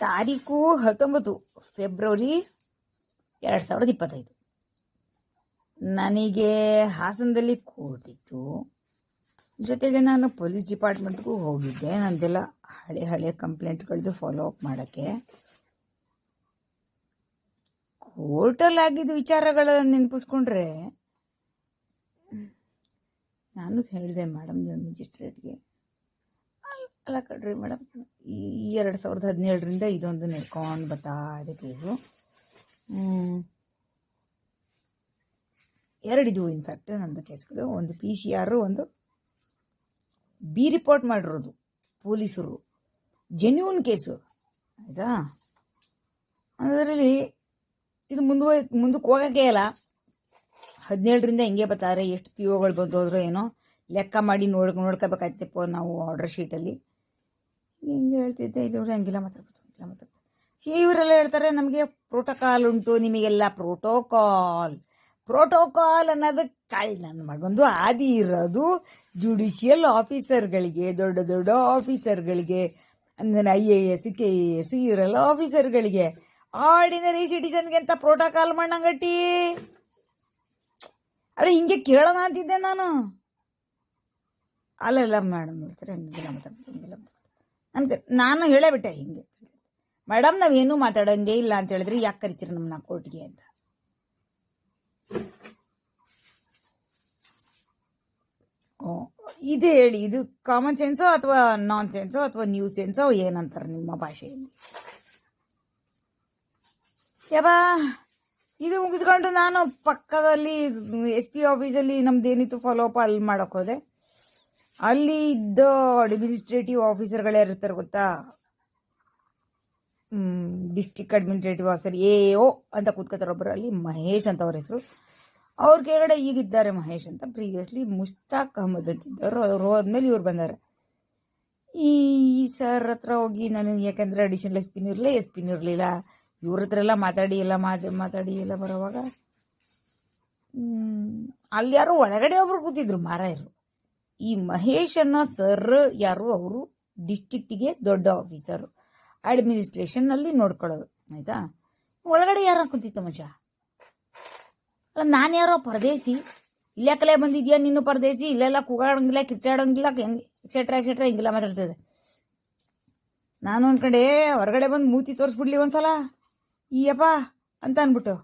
ತಾರೀಕು ಹತ್ತೊಂಬತ್ತು ಫೆಬ್ರವರಿ ಎರಡು ಸಾವಿರದ ಇಪ್ಪತ್ತೈದು. ನನಗೆ ಹಾಸನದಲ್ಲಿ ಕೋರ್ಟಿತ್ತು ಜೊತೆಗೆ ನಾನು ಪೊಲೀಸ್ ಡಿಪಾರ್ಟ್ಮೆಂಟ್ಗೂ ಹೋಗಿದ್ದೆ. ನಂದೆಲ್ಲ ಹಳೆ ಹಳೆ ಕಂಪ್ಲೇಂಟ್ಗಳದ್ದು ಫಾಲೋ ಅಪ್ ಮಾಡೋಕ್ಕೆ. ಕೋರ್ಟಲ್ಲಿ ಆಗಿದ್ದ ವಿಚಾರಗಳ ನೆನಪಿಸ್ಕೊಂಡ್ರೆ, ನಾನು ಹೇಳಿದೆ ಮೇಡಮ್ ಮ್ಯಾಜಿಸ್ಟ್ರೇಟ್ಗೆ ಅಲ್ಲ ಕಡ್ರಿ ಮೇಡಮ್, ಈ ಎರಡು ಸಾವಿರದ ಹದಿನೇಳರಿಂದ ಇದೊಂದು ನಡ್ಕೊಂಡು ಬರ್ತಾ ಇದೆ ಕೇಸು. ಎರಡಿದು ಇನ್ಫ್ಯಾಕ್ಟ್ ನಂದು ಕೇಸ್ಗಳು. ಒಂದು ಪಿ ಸಿ ಆರು ಒಂದು ಬಿ ರಿಪೋರ್ಟ್ ಮಾಡಿರೋದು ಪೊಲೀಸರು. ಜೆನ್ಯೂನ್ ಕೇಸು, ಆಯಿತಾ? ಅದರಲ್ಲಿ ಇದು ಮುಂದುವ, ಮುಂದಕ್ಕೆ ಹೋಗೋಕ್ಕೆ ಇಲ್ಲ ಹದಿನೇಳರಿಂದ ಹೆಂಗೆ ಬರ್ತಾರೆ, ಎಷ್ಟು ಪಿ ಒಗಳು ಬಂದು ಏನೋ ಲೆಕ್ಕ ಮಾಡಿ ನೋಡ್, ನೋಡ್ಕೋಬೇಕಾಯ್ತಪ್ಪ ನಾವು ಆರ್ಡರ್ ಶೀಟಲ್ಲಿ ಹಿಂಗೆ ಹೇಳ್ತಿದ್ದೆ ಇಲ್ಲಿ ಹಂಗಿಲ್ಲ ಮಾತಾಡ್ಬೋದು ಹಂಗಿಲ್ಲ ಮಾತಾಡ್ಬೋದು ಇವರೆಲ್ಲ ಹೇಳ್ತಾರೆ, ನಮಗೆ ಪ್ರೋಟೋಕಾಲ್ ಉಂಟು, ನಿಮಗೆಲ್ಲ ಪ್ರೋಟೋಕಾಲ್ ಪ್ರೋಟೋಕಾಲ್ ಅನ್ನೋದು ಕಳ್ ನನ್ನ ಮಗಂದು ಆದಿ ಇರೋದು ಜುಡಿಷಿಯಲ್ ಆಫೀಸರ್ಗಳಿಗೆ ದೊಡ್ಡ ದೊಡ್ಡ ಆಫೀಸರ್ಗಳಿಗೆ ಅಂದರೆ I A S K A S ಇವರೆಲ್ಲ ಆಫೀಸರ್ಗಳಿಗೆ ಆರ್ಡಿನರಿ ಸಿಟಿಸನ್ಗೆ ಅಂತ ಪ್ರೋಟೋಕಾಲ್ ಮಾಡಂಗಟ್ಟಿ ಅರೆ, ಹಿಂಗೆ ಕೇಳೋಣ ಅಂತಿದ್ದೆ ನಾನು. ಅಲ್ಲೆಲ್ಲ ಮೇಡಮ್ ಹೇಳ್ತಾರೆ ಹಂಗಿಲ್ಲ ಮಾತಾಡ್ಬೋದು ಹಂಗಿಲ್ಲ ನಮ್ಗೆ ನಾನು ಹೇಳೇ ಬಿಟ್ಟೆ ಹಿಂಗೆ. ಮೇಡಮ್, ನಾವೇನು ಮಾತಾಡಂಗೆ ಇಲ್ಲ ಅಂತ ಹೇಳಿದ್ರೆ ಯಾಕೆ ಕರಿತೀರಿ ನಮ್ಮನ್ನ ಕೋರ್ಟ್ಗೆ ಅಂತ? ಇದು ಹೇಳಿ, ಇದು ಕಾಮನ್ ಸೆನ್ಸೋ ಅಥವಾ ನಾನ್ ಸೆನ್ಸೋ ಅಥವಾ ನ್ಯೂ ಸೆನ್ಸೋ ಏನಂತಾರೆ ನಿಮ್ಮ ಭಾಷೆಯಲ್ಲಿ? ಯಾವ ಇದು ಮುಗಿಸ್ಕೊಂಡು ನಾನು ಪಕ್ಕದಲ್ಲಿ ಎಸ್ ಪಿ ಆಫೀಸಲ್ಲಿ ನಮ್ದೇನಿತ್ತು ಫಾಲೋ ಅಪ್ ಅಲ್ಲಿ ಮಾಡಕ್ ಹೋದೆ ಅಲ್ಲಿ ಇದ್ದ ಅಡ್ಮಿನಿಸ್ಟ್ರೇಟಿವ್ ಆಫೀಸರ್ಗಳೇ ಇರ್ತಾರೆ ಗೊತ್ತಾ? District administrative officer A O ಅಂತ ಕೂತ್ಕೋತಾರೆ ಒಬ್ಬರು ಅಲ್ಲಿ ಮಹೇಶ್ ಅಂತ ಅವ್ರ ಹೆಸರು. ಅವ್ರ ಕೆಳಗಡೆ ಈಗಿದ್ದಾರೆ ಮಹೇಶ್ ಅಂತ. ಪ್ರೀವಿಯಸ್ಲಿ ಮುಷ್ತಾಕ್ ಅಹಮದ್ ಅಂತಿದ್ದವರು ಅವ್ರು ಹೋದ್ಮೇಲೆ ಇವ್ರು ಬಂದಾರೆ. ಈ ಸರ್ ಹತ್ರ ಹೋಗಿ ನಾನು ಯಾಕಂದ್ರೆ ಅಡಿಷನಲ್ ಎಸ್ ಪಿನೂ ಇರಲಿಲ್ಲ ಎಸ್ ಪಿನೂ ಇರಲಿಲ್ಲ. ಇವ್ರ ಹತ್ರ ಎಲ್ಲ ಮಾತಾಡಿ, ಎಲ್ಲ ಮಾತು ಮಾತಾಡಿ, ಎಲ್ಲ ಬರೋವಾಗ ಅಲ್ಲಿ ಯಾರೋ ಒಳಗಡೆ ಒಬ್ರು ಕೂತಿದ್ರು, ಮಾರಾಯರು. ಈ ಮಹೇಶನ್ನ ಸರ್ ಯಾರು? ಅವರು ಡಿಸ್ಟಿಕ್ಟಿಗೆ ದೊಡ್ಡ ಆಫೀಸರ್ ಅಡ್ಮಿನಿಸ್ಟ್ರೇಷನ್ ಅಲ್ಲಿ ನೋಡ್ಕೊಳ್ಳೋದು, ಆಯ್ತಾ? ಒಳಗಡೆ ಯಾರು ಕೂತಿತ್ತು ಮಜ. ನಾನು ಯಾರೋ ಪರದೇಸಿ ಕಲೆ ಬಂದಿದ್ಯಾ ನೀನು ಪರದೇಸಿ ಇಲ್ಲೆಲ್ಲ ಕೂಗಾಡಂಗಿಲ್ಲ ಕಿಚ್ಚಾಡಂಗಿಲ್ಲ ಎಕ್ಸೆಟ್ರಾ ಎಕ್ಸೆಟ್ರಾ ಹಿಂಗೆಲ್ಲ ಮಾತಾಡ್ತದೆ ನಾನು ಒಂದ್ಕಡೆ ಹೊರಗಡೆ ಬಂದು ಮೂತಿ ತೋರಿಸ್ಬಿಡ್ಲಿ ಒಂದ್ಸಲ. ಅಪ್ಪ ಅಂತ ಅನ್ಬಿಟ್ಟು.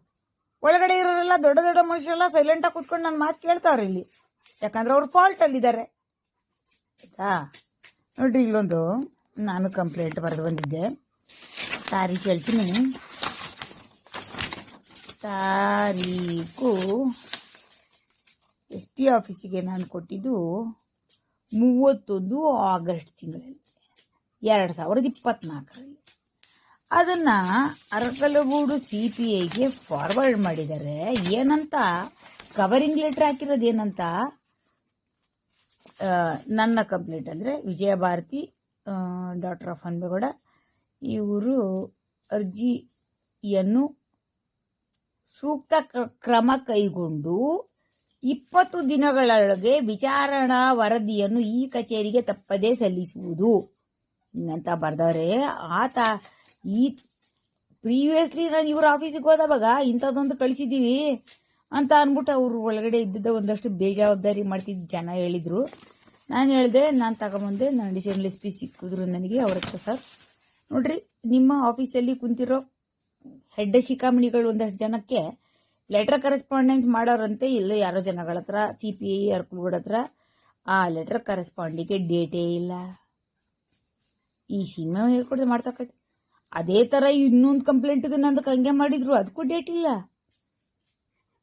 ಒಳಗಡೆ ಇರೋರೆಲ್ಲ ದೊಡ್ಡ ದೊಡ್ಡ ಮನುಷ್ಯರೆಲ್ಲ ಸೈಲೆಂಟಾಗಿ ಕೂತ್ಕೊಂಡು ನನ್ನ ಮಾತು ಕೇಳ್ತಾವ್ರಿ ಇಲ್ಲಿ ಯಾಕಂದ್ರೆ ಅವ್ರು ಫಾಲ್ಟ್ ಅಲ್ಲಿದ್ದಾರೆ. ಆಯ್ತಾ? ನೋಡ್ರಿ ಇಲ್ಲೊಂದು ನಾನು ಕಂಪ್ಲೇಂಟ್ ಬರೆದು ಬಂದಿದ್ದೆ. ತಾರೀಕು ಹೇಳ್ತೀನಿ. ತಾರೀಕು ಎಸ್ ಪಿ ಆಫೀಸಿಗೆ ನಾನು ಕೊಟ್ಟಿದ್ದು ಮೂವತ್ತೊಂದು ಆಗಸ್ಟ್ ತಿಂಗಳಲ್ಲಿ, ಎರಡು ಸಾವಿರದ ಇಪ್ಪತ್ನಾಲ್ಕರಲ್ಲಿ. ಅದನ್ನು ಅರಕಲಗೂಡು ಸಿ ಪಿ ಐಗೆ ಫಾರ್ವರ್ಡ್ ಮಾಡಿದ್ದಾರೆ ಏನಂತ ಕವರಿಂಗ್ ಲೆಟರ್ ಹಾಕಿರೋದು ಏನಂತ? ನನ್ನ ಕಂಪ್ಲೇಂಟ್ ಅಂದರೆ ವಿಜಯಭಾರತಿ ಡಾಕ್ಟರ್ ಆಫ್ ಹನ್ಬೇಗೌಡ ಇವರು ಅರ್ಜಿಯನ್ನು ಸೂಕ್ತ ಕ್ರಮ ಕೈಗೊಂಡು ಇಪ್ಪತ್ತು ದಿನಗಳೊಳಗೆ ವಿಚಾರಣಾ ವರದಿಯನ್ನು ಈ ಕಚೇರಿಗೆ ತಪ್ಪದೇ ಸಲ್ಲಿಸುವುದು. ಅಂತ ಬರ್ದವ್ರೆ ಆತ ಈ ಪ್ರೀವಿಯಸ್ಲಿ ನಾನು ಇವ್ರ ಆಫೀಸಿಗೆ ಹೋದವಾಗ ಇಂಥದ್ದೊಂದು ಕಳಿಸಿದ್ದೀವಿ. ಅಂತ ಅಂದ್ಬಿಟ್ಟು ಅವರು ಒಳಗಡೆ ಇದ್ದಿದ್ದ ಒಂದಷ್ಟು ಬೇಜವಾಬ್ದಾರಿ ಮಾಡ್ತಿದ್ದ ಜನ ಹೇಳಿದ್ರು. ನಾನು ಹೇಳಿದೆ, ನಾನು ತಗೊಂಬಂದೆ, ನಾನು ಜರ್ನಲಿಸ್ಟ್ ಪಿ ಸಿಕ್ಕಿದ್ರು ನನಗೆ, ಅವ್ರ ಹತ್ರ ಸರ್. ನೋಡ್ರಿ, ನಿಮ್ಮ ಆಫೀಸಲ್ಲಿ ಕುಂತಿರೋ ಹೆಡ್ಡ ಶಿಖಾಮಣಿಗಳು ಒಂದಷ್ಟು ಜನಕ್ಕೆ ಲೆಟರ್ ಕರೆಸ್ಪಾಂಡೆನ್ಸ್ ಮಾಡೋರಂತೆ ಇಲ್ಲ ಯಾರೋ ಜನಗಳ ಹತ್ರ ಸಿ ಪಿ ಐ ಅರ್ಕಲ್ಗೂಡ ಹತ್ರ, ಆ ಲೆಟರ್ ಕರೆಸ್ಪಾಂಡಿಗೆ ಡೇಟೇ ಇಲ್ಲ. ಈ ಸಿನಿಮಾ ಹೇಳ್ಕೊಡ್ದೆ ಮಾಡ್ತಕ್ಕಂಥ ಅದೇ ಥರ ಇನ್ನೊಂದು ಕಂಪ್ಲೇಂಟ್ಗೆ ನಂದು ಹಂಗೆ ಮಾಡಿದ್ರು ಅದಕ್ಕೂ ಡೇಟ್ ಇಲ್ಲ.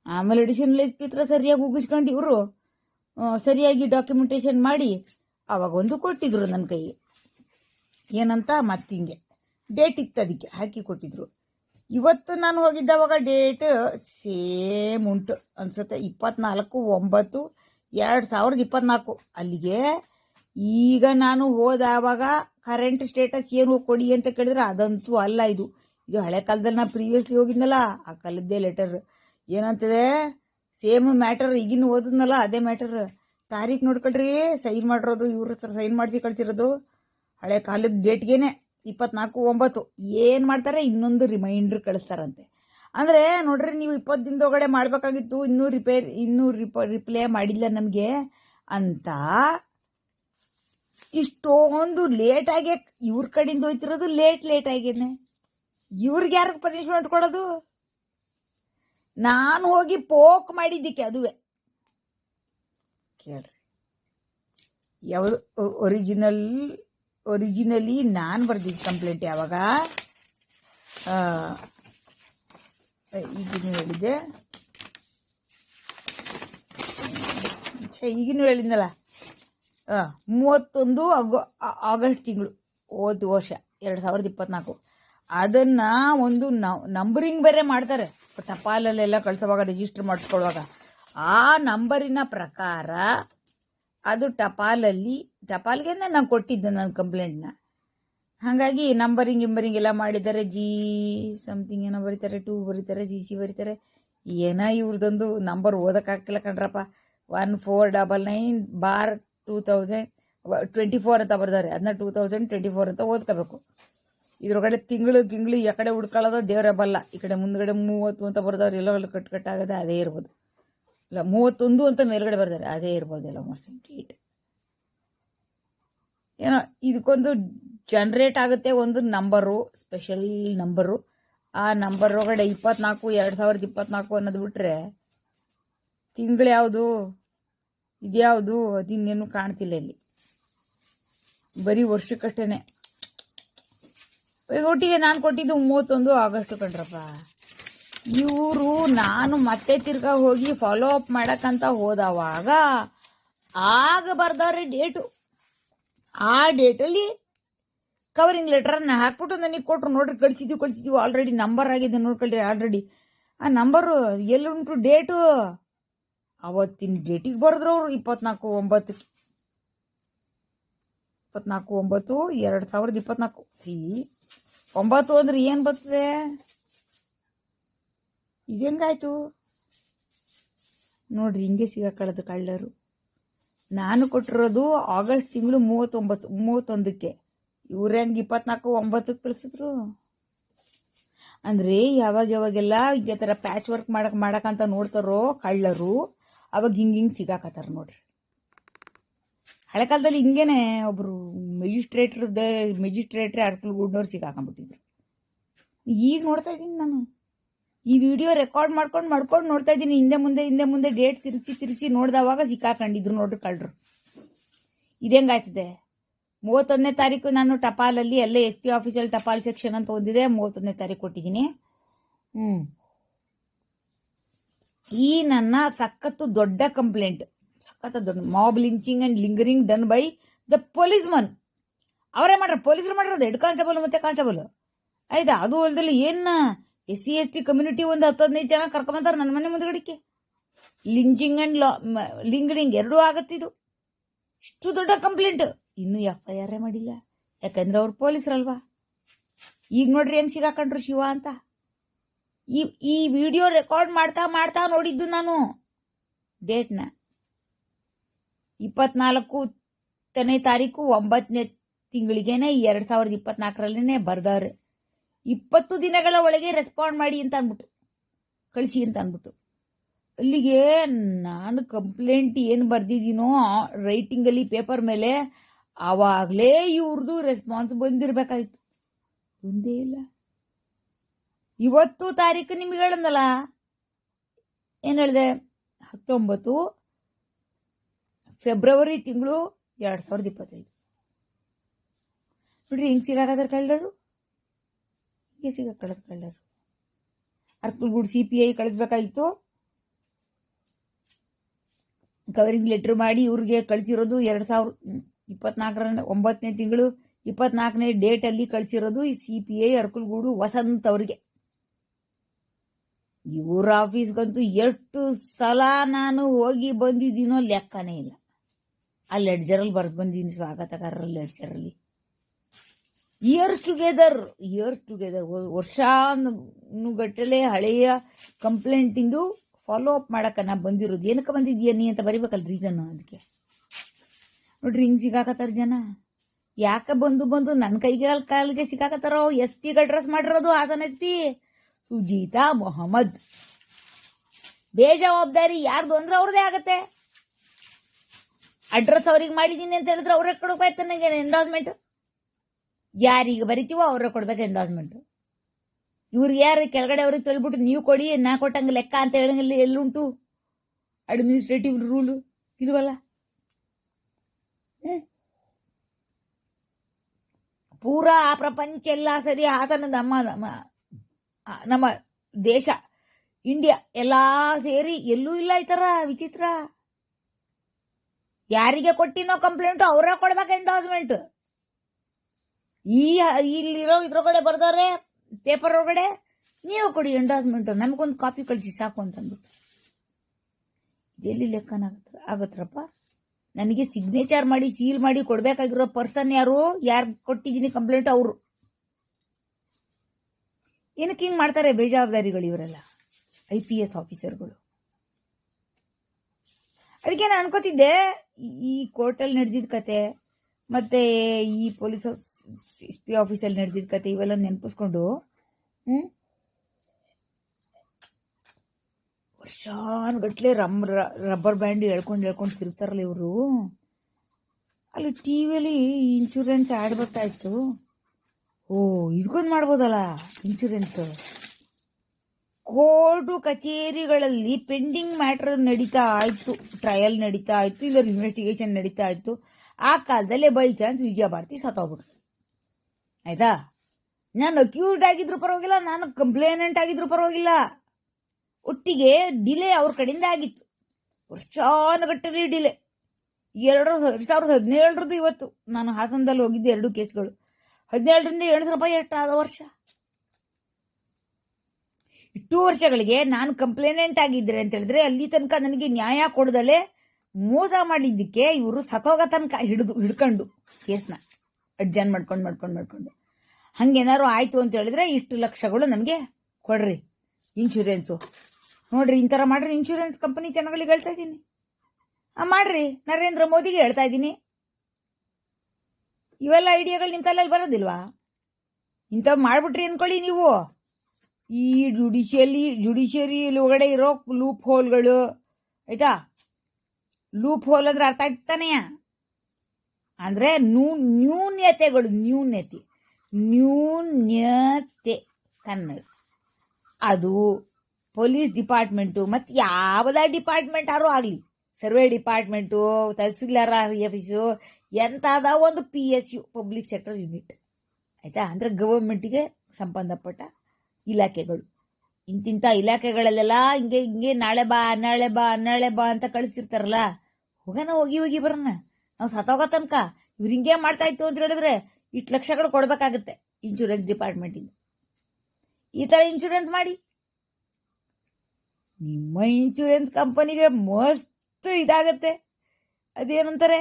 ಆಮೇಲೆ ಅಡಿಷನಲ್ ಎಸ್ ಪಿತ್ರ ಸರಿಯಾಗಿ ಉಗಿಸ್ಕೊಂಡು ಇವರು ಸರಿಯಾಗಿ ಡಾಕ್ಯುಮೆಂಟೇಶನ್ ಮಾಡಿ ಅವಾಗ ಒಂದು ಕೊಟ್ಟಿದ್ರು ನನ್ನ ಕೈಗೆ. ಏನಂತ ಮತ್ತಿಂಗೆ ಡೇಟ್ ಇತ್ತು ಅದಕ್ಕೆ ಹಾಕಿ ಕೊಟ್ಟಿದ್ರು. ಇವತ್ತು ನಾನು ಹೋಗಿದ್ದಾವಾಗ ಡೇಟ್ ಸೇಮ್ ಉಂಟು. ಅನ್ಸುತ್ತೆ ಇಪ್ಪತ್ನಾಲ್ಕು, ಒಂಬತ್ತು, ಎರಡು ಸಾವಿರದ ಇಪ್ಪತ್ನಾಲ್ಕು. ಅಲ್ಲಿಗೆ ಈಗ ನಾನು ಹೋದಾವಾಗ ಕರೆಂಟ್ ಸ್ಟೇಟಸ್ ಏನು ಕೊಡಿ ಅಂತ ಕೇಳಿದ್ರೆ ಅದಂತೂ ಅಲ್ಲ ಇದು. ಇದು ಹಳೆ ಕಾಲದಲ್ಲಿ ನಾ ಪ್ರೀವಿಯಸ್ಲಿ ಹೋಗಿದ್ನಲ್ಲ, ಆ ಕಾಲದ್ದೇ ಲೆಟರ್ ಏನಂತಿದೆ? ಸೇಮ್ ಮ್ಯಾಟರ್ ಈಗಿನ ಓದಿದ್ನಲ್ಲ, ಅದೇ ಮ್ಯಾಟರ್ ತಾರೀಖು ನೋಡ್ಕೊಳ್ರಿ ಸೈನ್ ಮಾಡಿರೋದು, ಇವ್ರ ಹತ್ರ ಸೈನ್ ಮಾಡಿಸಿ ಕಳ್ಸಿರೋದು. ಹಳೆ ಕಾಲದ ಡೇಟ್ಗೇನೆ ಇಪ್ಪತ್ನಾಲ್ಕು, ಒಂಬತ್ತು. ಏನು ಮಾಡ್ತಾರೆ? ಇನ್ನೊಂದು ರಿಮೈಂಡರ್ ಕಳಿಸ್ತಾರಂತೆ. ಅಂದರೆ ನೋಡ್ರಿ, ನೀವು ಇಪ್ಪತ್ತು ದಿನದೊಳಗಡೆ ಮಾಡಬೇಕಾಗಿತ್ತು, ಇನ್ನೂ ರಿಪೇರ್ ಇನ್ನೂ ರಿಪ ರಿಪ್ಲೈ ಮಾಡಿಲ್ಲ ನಮಗೆ ಅಂತ. ಇಷ್ಟೊಂದು ಲೇಟಾಗಿ ಇವ್ರ ಕಡೆಯಿಂದ ಹೋಯ್ತಿರೋದು ಲೇಟ್ ಲೇಟ್ ಆಗೇನೆ. ಇವ್ರಿಗೆ ಯಾರಿಗೆ ಪನಿಷ್ಮೆಂಟ್ ಕೊಡೋದು? ನಾನು ಹೋಗಿ ಪೋಕ್ ಮಾಡಿದ್ದಕ್ಕೆ ಅದುವೆ. ಕೇಳ್ರಿ. ಯಾವ ಒರಿಜಿನಲ್ ಒರಿಜಿನಲಿ ನಾನು ಬರ್ದಿದ್ದು ಕಂಪ್ಲೇಂಟ್ ಯಾವಾಗ? ಈಗಿನ ಹೇಳಿದೆ ಹೇಳಿದ್ದೆ ಈಗಿನೂ ಹೇಳಿದ್ನಲ್ಲ? ಮೂವತ್ತೊಂದು ಆಗಸ್ಟ್ ತಿಂಗಳು, ಹೋದ ವರ್ಷ, ಎರಡು ಸಾವಿರದ ಇಪ್ಪತ್ನಾಲ್ಕು. ಅದನ್ನ ಒಂದು ನಂಬರಿಂಗ್ ಬೇರೆ ಮಾಡ್ತಾರೆ. ಟಪಾಲಲ್ಲೆಲ್ಲ ಕಳ್ಸೋವಾಗ ರಿಜಿಸ್ಟರ್ ಮಾಡಿಸ್ಕೊಳ್ಳುವಾಗ. ಆ ನಂಬರಿನ ಪ್ರಕಾರ ಅದು ಟಪಾಲಲ್ಲಿ ಟಪಾಲ್ಗೆ ನಾನು ಕೊಟ್ಟಿದ್ದೆ ನನ್ನ ಕಂಪ್ಲೇಂಟ್ನ. ಹಾಗಾಗಿ ನಂಬರಿಂಗ್, ಗಿಂಬರಿಂಗ್ ಎಲ್ಲ ಮಾಡಿದ್ದಾರೆ. ಜಿ ಸಮಥಿಂಗ್ ಏನೋ ಬರೀತಾರೆ, ಟೂ ಬರೀತಾರೆ ಜಿ ಸಿ ಬರೀತಾರೆ. ಏನೋ ಇವ್ರದೊಂದು ನಂಬರ್ ಓದೋಕ್ಕಾಗ್ತಿಲ್ಲ ಕಣ್ರಪ್ಪ. One four double nine bar two thousand twenty four ಅಂತ ಬರ್ದಾರೆ. ಅದನ್ನ ಟೂ ತೌಸಂಡ್ ಟ್ವೆಂಟಿ ಫೋರ್ ಅಂತ ಓದ್ಕೋಬೇಕು. ಇದ್ರೊಳಗಡೆ ತಿಂಗಳು ತಿಂಗಳು ಈ ಕಡೆ ಹುಡ್ಕೊಳ್ಳೋದು ದೇವರೇ ಬಲ್ಲ. ಈ ಕಡೆ ಮುಂದ್ಗಡೆ ಮೂವತ್ತು ಅಂತ ಬರ್ದವ್ರು ಎಲ್ಲೋ ಕಟ್ ಕಟ್ಟಾಗದೆ ಅದೇ ಇರ್ಬೋದು. ಇಲ್ಲ, ಮೂವತ್ತೊಂದು ಅಂತ ಮೇಲ್ಗಡೆ ಬರ್ತಾರೆ ಅದೇ ಇರ್ಬೋದು ಎಲ್ಲ ಮೋಸ್ಟ್ ಡೇಟ್ ಏನೋ ಇದಕ್ಕೊಂದು ಜನ್ರೇಟ್ ಆಗುತ್ತೆ ಒಂದು ನಂಬರು ಸ್ಪೆಷಲ್ ನಂಬರು ಆ ನಂಬರ್ ಒಳಗಡೆ ಇಪ್ಪತ್ನಾಲ್ಕು, ಎರಡು ಸಾವಿರದ ಇಪ್ಪತ್ನಾಲ್ಕು ಅನ್ನೋದು ಬಿಟ್ರೆ ತಿಂಗಳು ಯಾವುದು, ಇದ್ಯಾವುದು ಅದಿನ್ನೇನು ಕಾಣ್ತಿಲ್ಲ ಇಲ್ಲಿ. ಬರೀ ವರ್ಷಕ್ಕಷ್ಟೇನೆ. ಈಗ ಒಟ್ಟಿಗೆ ನಾನು ಕೊಟ್ಟಿದ್ದು ಮೂವತ್ತೊಂದು ಆಗಸ್ಟ್ ಕಣ್ರಪ್ಪ ಇವರು ನಾನು ಮತ್ತೆ ತಿರ್ಗಾ ಹೋಗಿ ಫಾಲೋ ಅಪ್ ಮಾಡಕ್ಕಂತ ಹೋದವಾಗ ಆಗ ಬರ್ದವ್ರಿ ಡೇಟು ಆ ಡೇಟಲ್ಲಿ ಕವರಿಂಗ್ ಲೆಟರನ್ನ ಹಾಕ್ಬಿಟ್ಟು ನನಗೆ ಕೊಟ್ರು. ನೋಡ್ರಿ, ಕಳಿಸಿದ್ವಿ ಕಳಿಸಿದ್ವಿ. ಆಲ್ರೆಡಿ ನಂಬರ್ ಆಗಿದೆ ನೋಡ್ಕೊಳ್ರಿ ಆಲ್ರೆಡಿ ಆ ನಂಬರು ಎಲ್ಲುಂಟು ಡೇಟು ಅವತ್ತಿನ ಡೇಟಿಗೆ ಬರೆದ್ರು ಅವರು ಇಪ್ಪತ್ನಾಲ್ಕು ಒಂಬತ್ತಕ್ಕೆ ಇಪ್ಪತ್ನಾಲ್ಕು ಒಂಬತ್ತು, ಎರಡು ಸಾವಿರದ ಇಪ್ಪತ್ನಾಲ್ಕು ಸಿ ಒಂಬತ್ತು ಅಂದ್ರೆ ಏನು ಬರ್ತದೆ? ಇದೆಂಗಾಯ್ತು ನೋಡ್ರಿ, ಹಿಂಗೆ ಸಿಗಕ್ಕಳದು ಕಳ್ಳರು. ನಾನು ಕೊಟ್ಟಿರೋದು ಆಗಸ್ಟ್ ತಿಂಗಳು ಮೂವತ್ತೊಂಬತ್ತು, ಮೂವತ್ತೊಂದಕ್ಕೆ. ಇವ್ರು ಹೆಂಗೆ ಇಪ್ಪತ್ನಾಲ್ಕು, ಒಂಬತ್ತಕ್ಕೆ ಕಳಿಸಿದ್ರು? ಅಂದರೆ ಯಾವಾಗ ಯಾವಾಗೆಲ್ಲ ಈ ಥರ ಪ್ಯಾಚ್ ವರ್ಕ್ ಮಾಡಕ್ಕೆ ಮಾಡಕ್ಕಂತ ನೋಡ್ತಾರೋ ಕಳ್ಳರು, ಅವಾಗ ಹಿಂಗೆ ಹಿಂಗೆ ಸಿಗಾಕತ್ತಾರ ನೋಡ್ರಿ. ಹಳೆ ಕಾಲದಲ್ಲಿ ಹಿಂಗೇನೆ ಒಬ್ರು ಮೆಜಿಸ್ಟ್ರೇಟ್ರ್ ಮೆಜಿಸ್ಟ್ರೇಟ್ರೇ ಅರ್ಕಲ್ ಗುಡ್ನವ್ರು ಸಿಗಾಕೊಂಡ್ಬಿಟ್ಟಿದ್ರು ಈಗ ನೋಡ್ತಾ ಇದ್ದೀನಿ ನಾನು. ಈ ವಿಡಿಯೋ ರೆಕಾರ್ಡ್ ಮಾಡ್ಕೊಂಡು ಮಾಡ್ಕೊಂಡು ನೋಡ್ತಾ ಇದ್ದೀನಿ. ಹಿಂದೆ ಮುಂದೆ ಹಿಂದೆ ಮುಂದೆ ಡೇಟ್ ತಿರ್ಸಿ ತಿರ್ಸಿ ನೋಡ್ದವಾಗ ಸಿಕ್ಕಾಕೊಂಡಿದ್ರು ನೋಡ್ರಿ ಕಳ್ರು. ಇದೆಂಗಾಯ್ತದೆ ಮೂವತ್ತೊಂದನೇ ತಾರೀಕು ನಾನು ಟಪಾಲಲ್ಲಿ ಎಲ್ಲ ಎಸ್ ಪಿ ಆಫೀಸಲ್ಲಿ ಟಪಾಲ್ ಸೆಕ್ಷನ್ ಅಂತ ಓದಿದೆ. ಮೂವತ್ತೊಂದನೇ ತಾರೀಕು ಕೊಟ್ಟಿದ್ದೀನಿ. ಹ್ಞೂ ಈ ನನ್ನ ಸಖತ್ತು ದೊಡ್ಡ ಕಂಪ್ಲೇಂಟ್. ಸಖತ್ ದೊಡ್ಡ mob lynching and lingering done by the police man ಅವರೇ ಮಾಡ್ರ, ಪೊಲೀಸರು ಮಾಡಿರೋದು ಹೆಡ್ ಕಾನ್ಸ್ಟೇಬಲ್ ಮತ್ತೆ ಕಾನ್ಸ್ಟೇಬಲ್ ಆಯ್ತಾ? ಅದು ಅಲ್ದಲ್ಲಿ ಏನ, S C, S T community ಒಂದು ಹತ್ತು, ಹದಿನೈದು ಜನ ಕರ್ಕೊಂಬಂತಾರೆ ನನ್ನ ಮನೆ ಮುಂದ್ಗಡಿಕೆ ಲಿಂಚಿಂಗ್ ಅಂಡ್ ಲಾ ಲಿಂಗರಿಂಗ್ ಎರಡೂ ಆಗತ್ತಿದು ಇಷ್ಟು ದೊಡ್ಡ ಕಂಪ್ಲೇಂಟ್ ಇನ್ನೂ ಎಫ್ ಐ ಆರ್ ಮಾಡಿಲ್ಲ. ಯಾಕಂದ್ರೆ ಅವ್ರು ಪೊಲೀಸರಲ್ವಾ? ಈಗ ನೋಡ್ರಿ ಹೆಂಗ್ ಸಿಗಾಕೊಂಡ್ರು ಶಿವ ಅಂತ. ಈ ಈ ವಿಡಿಯೋ ರೆಕಾರ್ಡ್ ಮಾಡ್ತಾ ಮಾಡ್ತಾ ನೋಡಿದ್ದು ನಾನು. ಡೇಟ್ನ ಇಪ್ಪತ್ನಾಲ್ಕು ತನೇ ತಾರೀಕು ಒಂಬತ್ತನೇ ತಿಂಗಳಿಗೇನೆ ಎರಡು ಸಾವಿರದ ಇಪ್ಪತ್ನಾಲ್ಕರಲ್ಲೇ ಬರ್ದವ್ರೆ ಇಪ್ಪತ್ತು ದಿನಗಳ ಒಳಗೆ ರೆಸ್ಪಾಂಡ್ ಮಾಡಿ ಅಂತ ಅಂದ್ಬಿಟ್ಟು, ಕಳಿಸಿ ಅಂತ ಅಂದ್ಬಿಟ್ಟು. ಅಲ್ಲಿಗೆ ನಾನು ಕಂಪ್ಲೇಂಟ್ ಏನು ಬರ್ದಿದ್ದೀನೋ ರೈಟಿಂಗಲ್ಲಿ ಪೇಪರ್ ಮೇಲೆ ಆವಾಗಲೇ ಇವ್ರದ್ದು ರೆಸ್ಪಾನ್ಸ್ ಬಂದಿರಬೇಕಾಗಿತ್ತು. ಬಂದೇ ಇಲ್ಲ. ಇವತ್ತು ತಾರೀಕು ನಿಮ್ಗೆ ಹೇಳಂದಲ್ಲ ಏನು ಹೇಳಿದೆ? ಹತ್ತೊಂಬತ್ತು ಫೆಬ್ರವರಿ ತಿಂಗಳು ಎರಡು ಸಾವಿರದ ಇಪ್ಪತ್ತೈದು. ನೋಡ್ರಿ, ಹಿಂಗೆ ಸಿಗಾಕದ್ರೆ ಕಳ್ಳರು? ಹಿಂಗೆ ಸಿಗಾಕೊಳ್ಳೋದು ಕಳ್ಳರು? ಅರ್ಕಲ್ಗೂಡ್ ಸಿ ಪಿ ಐ ಕಳಿಸ್ಬೇಕಾಗಿತ್ತು ಕವರಿಂಗ್ ಲೆಟ್ರ್ ಮಾಡಿ ಇವ್ರಿಗೆ ಕಳಿಸಿರೋದು ಎರಡು ಸಾವಿರ ಇಪ್ಪತ್ನಾಲ್ಕರ ಒಂಬತ್ತನೇ ತಿಂಗಳು ಇಪ್ಪತ್ನಾಲ್ಕನೇ ಡೇಟಲ್ಲಿ ಕಳಿಸಿರೋದು ಈ C P I Arkalgudu Vasanth ಅವ್ರಿಗೆ. ಇವ್ರ ಆಫೀಸ್ಗಂತೂ ಎಷ್ಟು ಸಲ ನಾನು ಹೋಗಿ ಬಂದಿದ್ದೀನೋ ಲೆಕ್ಕನೇ ಇಲ್ಲ. ಆ ಲೆಡ್ಜರಲ್ಲಿ ಬರ್ದು ಬಂದೀನಿ ಸ್ವಾಗತಕಾರರ ಲೆಡ್ಜರಲ್ಲಿ ಇಯರ್ಸ್ ಟುಗೆದರ್ ಇಯರ್ಸ್ ಟುಗೆದರ್ ವರ್ಷಾನುಗಟ್ಟಲೆ ಹಳೆಯ ಕಂಪ್ಲೇಂಟಿಂದು ಫಾಲೋ ಅಪ್ ಮಾಡೋಕೆ ನಾ ಬಂದಿರೋದು. ಏನಕ್ಕೆ ಬಂದಿದ್ಯಾ ನೀ ಅಂತ ಬರಿಬೇಕಲ್ಲ ರೀಸನ್ ಅದಕ್ಕೆ ನೋಡ್ರಿ ಹಿಂಗೆ ಸಿಗಾಕತ್ತಾರ ಜನ. ಯಾಕೆ ಬಂದು ಬಂದು ನನ್ನ ಕೈಗೆ ಕಾಲಿಗೆ ಸಿಗಾಕತ್ತಾರೋ? ಎಸ್ ಪಿ ಅಡ್ರೆಸ್ ಮಾಡಿರೋದು ಹಾಸನ್ ಎಸ್ ಪಿ ಸುಜೀತಾ ಮೊಹಮ್ಮದ್. ಬೇಜವಾಬ್ದಾರಿ ಯಾರ್ದು ಅಂದ್ರೆ ಅವ್ರದೇ ಆಗತ್ತೆ. ಅಡ್ರೆಸ್ ಅವ್ರಿಗೆ ಮಾಡಿದ್ದೀನಿ ಅಂತ ಹೇಳಿದ್ರೆ ಅವ್ರಿಗೆ ಕೊಡಬೇಕು ನನಗೆ ಎಂಡೋಸ್ಮೆಂಟ್ ಯಾರಿಗೆ ಬರಿತೀವೋ ಅವ್ರಿಗೆ ಕೊಡ್ಬೇಕು ಎಂಡೋಸ್ಮೆಂಟ್ ಇವ್ರಿಗೆ ಯಾರು ಕೆಳಗಡೆ ಅವ್ರಿಗೆ ತೊಳ್ಬಿಟ್ಟು ನೀವು ಕೊಡಿ, ನಾ ಕೊಟ್ಟಂಗೆ ಲೆಕ್ಕ ಅಂತ ಹೇಳಂಗಿಲ್ಲ, ಎಲ್ಲುಂಟು? ಅಡ್ಮಿನಿಸ್ಟ್ರೇಟಿವ್ ರೂಲು ಇಲ್ವಲ್ಲ. ಪೂರಾ ಆ ಪ್ರಪಂಚ ಎಲ್ಲ ಸರಿ ಹಾಸನ ನಮ್ಮ ನಮ್ಮ ನಮ್ಮ ದೇಶ ಇಂಡಿಯಾ ಎಲ್ಲ ಸೇರಿ ಎಲ್ಲೂ ಇಲ್ಲ ಈ ಥರ ವಿಚಿತ್ರ. ಯಾರಿಗೆ ಕೊಟ್ಟಿನೋ ಕಂಪ್ಲೇಂಟ್ ಅವರೇ ಕೊಡ್ಬೇಕು ಎಂಡೋಸ್ಮೆಂಟ್ ಈ, ಇಲ್ಲಿರೋ ಇದ್ರೊಳಗಡೆ ಬರ್ದವ್ರೆ ಪೇಪರ್ ಒಳಗಡೆ, ನೀವು ಕೊಡಿ ಎಂಡೋಸ್ಮೆಂಟ್ ನಮಗೊಂದು ಕಾಪಿ ಕಳಿಸಿ, ಸಾಕು ಅಂತಂದ್ಬಿಟ್ಟು ಇದೆಲ್ಲಿ ಲೆಕ್ಕ ಆಗತ್ರಪ್ಪ ನನಗೆ ಸಿಗ್ನೇಚರ್ ಮಾಡಿ ಸೀಲ್ ಮಾಡಿ ಕೊಡಬೇಕಾಗಿರೋ ಪರ್ಸನ್ ಯಾರು? ಯಾರು ಕೊಟ್ಟಿದ್ದೀನಿ ಕಂಪ್ಲೇಂಟ್ ಅವರು? ಏನಕ್ಕೆ ಹಿಂಗೆ ಮಾಡ್ತಾರೆ ಬೇಜವಾಬ್ದಾರಿಗಳು ಇವರೆಲ್ಲ? ಐ ಪಿ ಎಸ್ ಆಫೀಸರ್ಗಳು ಅದಕ್ಕೆ ನಾನು ಅನ್ಕೋತಿದ್ದೆ, ಈ- ಕೋರ್ಟಲ್ಲಿ ನಡೆದಿದ್ದ ಕತೆ, ಮತ್ತೆ ಈ ಪೊಲೀಸ್ ಎಸ್ ಪಿ ಆಫೀಸಲ್ಲಿ ನಡೆದಿದ್ದ ಕತೆ ಇವೆಲ್ಲ ನೆನಪಿಸ್ಕೊಂಡು, ಹ್ಮ್? ವರ್ಷಾನುಗಟ್ಲೆ ರಮ್ ರಬ್ಬರ್ ಬ್ಯಾಂಡ್ ಎಳ್ಕೊಂಡು ಹೇಳ್ಕೊಂಡು ತಿರ್ತಾರಲ್ಲ ಇವರು. ಅಲ್ಲಿ ಟಿ ವಿಯಲ್ಲಿ ಇನ್ಶೂರೆನ್ಸ್ ಆಡ್ ಬರ್ತಾ ಇತ್ತು. ಓ ಇದಕ್ಕೊಂದು ಮಾಡ್ಬೋದಲ್ಲ ಇನ್ಶೂರೆನ್ಸ್ ಕೋರ್ಟು ಕಚೇರಿಗಳಲ್ಲಿ ಪೆಂಡಿಂಗ್ ಮ್ಯಾಟರ್ ನಡೀತಾ ಆಯಿತು. ಟ್ರಯಲ್ ನಡೀತಾ ಆಯಿತು ಇಲ್ಲ ಇನ್ವೆಸ್ಟಿಗೇಷನ್ ನಡೀತಾ ಇತ್ತು ಆ ಕಾಲದಲ್ಲೇ ಬೈ ಚಾನ್ಸ್ ವಿಜಯ ಭಾರತಿ ಸತ್ತೋಗ್ಬಿಟ್ರು. ಆಯ್ತಾ? ನಾನು ಅಕ್ಯೂರ್ಡ್ ಆಗಿದ್ರು ಪರವಾಗಿಲ್ಲ, ನಾನು ಕಂಪ್ಲೇನೆಂಟ್ ಆಗಿದ್ರು ಪರವಾಗಿಲ್ಲ. ಒಟ್ಟಿಗೆ ಡಿಲೇ ಅವ್ರ ಕಡೆಯಿಂದ ಆಗಿತ್ತು. ವರ್ಷಾನುಗಟ್ಟಲೆ ಡಿಲೇ. ಎರಡು ಎರಡು ಸಾವಿರದ ಹದಿನೇಳರದ್ದು ಇವತ್ತು ನಾನು ಹಾಸನದಲ್ಲಿ ಹೋಗಿದ್ದು ಎರಡು ಕೇಸ್ಗಳು. ಹದಿನೇಳರಿಂದ ಏಳು ಸಾವಿರ ರೂಪಾಯಿ ಎಷ್ಟಾದ ವರ್ಷ. ಇಷ್ಟು ವರ್ಷಗಳಿಗೆ ನಾನು ಕಂಪ್ಲೇನೆಂಟ್ ಆಗಿದ್ರೆ ಅಂತ ಹೇಳಿದ್ರೆ ಅಲ್ಲಿ ತನಕ ನನಗೆ ನ್ಯಾಯ ಕೊಡದಲೆ ಮೋಸ ಮಾಡಿದ್ದಕ್ಕೆ ಇವರು ಸತೋಗ ತನಕ ಹಿಡಿದು ಹಿಡ್ಕೊಂಡು ಕೇಸ್ನ ಅಡ್ಜನ್ ಮಾಡ್ಕೊಂಡು ಮಾಡ್ಕೊಂಡು ಮಾಡ್ಕೊಂಡು. ಹಂಗೇನಾದ್ರು ಆಯ್ತು ಅಂತ ಹೇಳಿದ್ರೆ ಇಷ್ಟು ಲಕ್ಷಗಳು ನಮಗೆ ಕೊಡ್ರಿ ಇನ್ಶೂರೆನ್ಸು ನೋಡ್ರಿ ಇಂಥರ ಮಾಡ್ರಿ ಇನ್ಶೂರೆನ್ಸ್ ಕಂಪನಿ ಜನಗಳಿಗೆ ಹೇಳ್ತಾ ಇದ್ದೀನಿ. ಮಾಡ್ರಿ. ನರೇಂದ್ರ ಮೋದಿಗೆ ಹೇಳ್ತಾ ಇದ್ದೀನಿ. ಇವೆಲ್ಲ ಐಡಿಯಾಗಳು ನಿಮ್ಮ ತಲೆಯಲ್ಲಿ ಬರೋದಿಲ್ವಾ? ಇಂಥವ್ ಮಾಡ್ಬಿಟ್ರಿ ಅನ್ಕೊಳ್ಳಿ ನೀವು. ಈ ಜುಡಿಷಿಯಲಿ ಜುಡಿಷಿಯರಿ ಒಳಗಡೆ ಇರೋ ಲೂಪ್ ಹೋಲ್ಗಳು ಆಯ್ತಾ? ಲೂಪ್ ಹೋಲ್ ಅಂದ್ರೆ ಅರ್ಥ ಆಯ್ತಾನೆಯ ಅಂದ್ರೆ ನ್ಯೂ ನ್ಯೂನ್ಯತೆಗಳು, ನ್ಯೂನ್ಯತೆ. ನ್ಯೂನ್ಯತೆ ಕನ್ನಡ. ಅದು ಪೊಲೀಸ್ ಡಿಪಾರ್ಟ್ಮೆಂಟು ಮತ್ತು ಯಾವುದೇ ಡಿಪಾರ್ಟ್ಮೆಂಟ್ ಆದ್ರೂ ಆಗಲಿ. ಸರ್ವೆ ಡಿಪಾರ್ಟ್ಮೆಂಟು ತಹಸೀಲ್ದಾರ್ ಆಫೀಸು ಎಂಥದ ಒಂದು P S U public sector unit ಆಯಿತಾ? ಅಂದ್ರೆ ಗವರ್ಮೆಂಟಿಗೆ ಸಂಬಂಧಪಟ್ಟ ಇಲಾಖೆಗಳು. ಇಂತಿಂಥ ಇಲಾಖೆಗಳಲ್ಲೆಲ್ಲ ಹಿಂಗೆ ಹಿಂಗೆ ನಾಳೆ ಬಾ ನಾಳೆ ಬಾ ನಾಳೆ ಬಾ ಅಂತ ಕಳಿಸಿರ್ತಾರಲ್ಲ ಹೋಗೋಣ, ಹೋಗಿ ಹೋಗಿ ಬರೋಣ. ನಾವು ಸತ್ತೋಗೋ ತನಕ ಇವ್ರು ಹಿಂಗೆ ಮಾಡ್ತಾ ಇತ್ತು ಅಂತ ಹೇಳಿದ್ರೆ ಇಷ್ಟು ಲಕ್ಷಗಳು ಕೊಡಬೇಕಾಗುತ್ತೆ ಇನ್ಶೂರೆನ್ಸ್ ಡಿಪಾರ್ಟ್ಮೆಂಟಿಂದ ಈ ತರ ಇನ್ಶೂರೆನ್ಸ್ ಮಾಡಿ. ನಿಮ್ಮ ಇನ್ಶೂರೆನ್ಸ್ ಕಂಪನಿಗೆ ಮಸ್ತ್ ಇದಾಗತ್ತೆ. ಅದೇನಂತಾರೆ?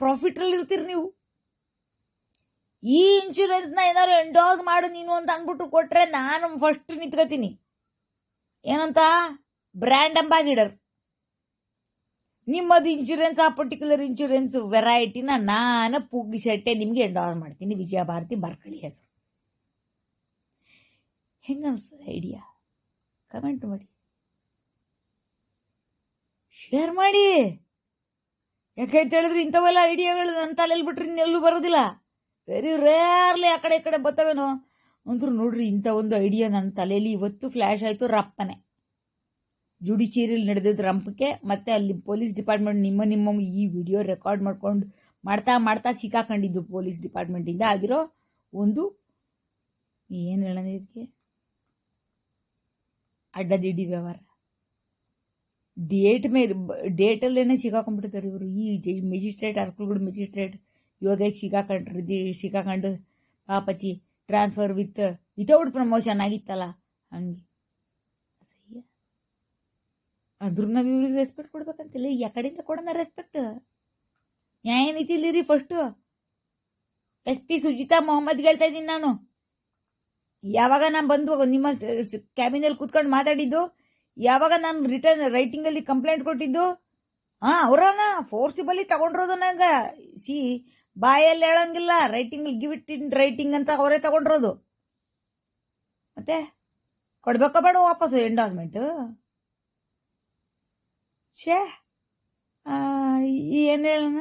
ಪ್ರಾಫಿಟ್ ಅಲ್ಲಿ ಇರ್ತೀರಿ ನೀವು. ಈ ಇನ್ಶೂರೆನ್ಸ್ನ ಏನಾದ್ರು ಎಂಡೋಸ್ ಮಾಡು ನೀನು ಅಂತ ಅನ್ಬಿಟ್ಟು ಕೊಟ್ರೆ ನಾನು ಫಸ್ಟ್ ನಿಂತ್ಕೋತೀನಿ. ಏನಂತ? ಬ್ರ್ಯಾಂಡ್ ಅಂಬಾಸಿಡರ್ ನಿಮ್ಮದು ಇನ್ಶೂರೆನ್ಸ್ ಆ ಪರ್ಟಿಕ್ಯುಲರ್ ಇನ್ಶೂರೆನ್ಸ್ ವೆರೈಟಿನ ನಾನು ಪುಗ್ಗಿ ಶೆಟ್ಟೆ ನಿಮ್ಗೆ ಎಂಡೋಸ್ ಮಾಡ್ತೀನಿ. ವಿಜಯ ಭಾರತಿ ಬರ್ಕಳಿ ಹೆಸರು. ಹೆಂಗ ಅನ್ಸ್ತದೆ ಐಡಿಯಾ ಕಮೆಂಟ್ ಮಾಡಿ. ಶೇರ್ ಮಾಡಿ. ಯಾಕೈತೆ ಹೇಳಿದ್ರೆ ಇಂಥವೆಲ್ಲ ಐಡಿಯಾಗಳು ನನ್ನ ತಲೆಯಲ್ಲಿ ಬಿಟ್ರೆ ಇನ್ನೆಲ್ಲೂ ಬರೋದಿಲ್ಲ. ವೆರಿ ರೇರ್ಲಿ ಆ ಕಡೆ ಈ ಕಡೆ ಬರ್ತಾವೇನೋ? ಅಂದ್ರು ನೋಡ್ರಿ, ಇಂಥ ಒಂದು ಐಡಿಯಾ ನನ್ನ ತಲೆಯಲ್ಲಿ ಇವತ್ತು ಫ್ಲ್ಯಾಶ್ ಆಯ್ತು ರಪ್ಪನೆ. ಜುಡಿಚೇರಿಯಲ್ಲಿ ನಡೆದಿದ್ದ ರಂಪಕ್ಕೆ ಮತ್ತೆ ಅಲ್ಲಿ ಪೊಲೀಸ್ ಡಿಪಾರ್ಟ್ಮೆಂಟ್ ನಿಮ್ಮ ನಿಮ್ಮ ಈ ವಿಡಿಯೋ ರೆಕಾರ್ಡ್ ಮಾಡ್ಕೊಂಡು ಮಾಡ್ತಾ ಮಾಡ್ತಾ ಸಿಕ್ಕಾಕೊಂಡಿದ್ದು ಪೊಲೀಸ್ ಡಿಪಾರ್ಟ್ಮೆಂಟಿಂದ ಆಗಿರೋ ಒಂದು ಏನು ಹೇಳೋದು ಇದಕ್ಕೆ? ಅಡ್ಡದಿಡ್ಡಿ ವ್ಯವಹಾರ. ಡೇಟ್ ಮೇಲೆ ಡೇಟಲ್ಲೇನೆ ಸಿಗಾಕೊಂಡ್ಬಿಡ್ತಾರೆ ಇವರು. ಈ ಮೆಜಿಸ್ಟ್ರೇಟ್ ಅರ್ಕಲ್ಗೂಡು ಮೆಜಿಸ್ಟ್ರೇಟ್ ಯೋಗೇಶ್ ಸಿಕ್ಕಾಕೊಂಡ್ರಿ ಸಿಗಾಕೊಂಡು ಪಾಪಚಿ ಟ್ರಾನ್ಸ್ಫರ್ ವಿತ್ ವಿತೌಟ್ ಪ್ರಮೋಷನ್ ಆಗಿತ್ತಲ್ಲ, ಹಂಗೆ. ಅಸಹ್ಯ. ಅಂದ್ರೂ ನಾವು ಇವ್ರಿಗೆ ರೆಸ್ಪೆಕ್ಟ್ ಕೊಡ್ಬೇಕಂತಿಲ್ಲ ಯಾ ಕಡೆಯಿಂದ ಕೊಡೋಣ ರೆಸ್ಪೆಕ್ಟ್ ನ್ಯಾಯ ನೀತಿಲಿ ರೀ first S P Sujitha Mohammed ಹೇಳ್ತಾ ಇದ್ದೀನಿ ನಾನು. ಯಾವಾಗ ನಾನು ಬಂದು ನಿಮ್ಮ ಕ್ಯಾಬಿನಲ್ಲಿ ಕೂತ್ಕೊಂಡು ಮಾತಾಡಿದ್ದು, ಯಾವಾಗ ನಾನು ರಿಟರ್ನ್ ರೈಟಿಂಗ್ ಅಲ್ಲಿ ಕಂಪ್ಲೇಂಟ್ ಕೊಟ್ಟಿದ್ದು, ಹಾ, ಅವರನ್ನ ಫೋರ್ಸಿಬಲಿ ತಗೊಂಡಿರೋದು ನಂಗೆ. ಸಿ ಬಾಯಲ್ಲಿ ಹೇಳಂಗಿಲ್ಲ writing give it in writing ಅಂತ ಅವರೇ ತಗೊಂಡಿರೋದು. ಮತ್ತೆ ಕೊಡ್ಬೇಕೋ ಬೇಡ ವಾಪಸ್ಸು ಎಂಡೋಸ್ಮೆಂಟು ಶೇ ಏನು ಹೇಳೋಣ?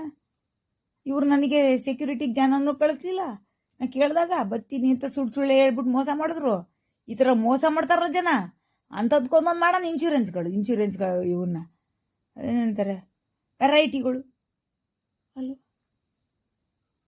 ಇವ್ರು ನನಗೆ ಸೆಕ್ಯೂರಿಟಿಗೆ ಜನನೂ ಕಳಿಸ್ಲಿಲ್ಲ. ನಾ ಕೇಳಿದಾಗ ಬತ್ತೀನಿ ಅಂತ ಸುಳ್ಳು ಸುಳ್ಳು ಹೇಳ್ಬಿಟ್ಟು ಮೋಸ ಮಾಡಿದ್ರು. ಈ ಥರ ಮೋಸ ಮಾಡ್ತಾರಲ್ಲ ಜನ. ಅಂಥದ್ಕೊಂದೊಂದು ಮಾಡೋಣ ಇನ್ಶೂರೆನ್ಸ್ಗಳು ಇನ್ಶೂರೆನ್ಸ್ ಇವನ್ನ ಏನಂತಾರೆ ವೆರೈಟಿಗಳು ಅಲ್ವ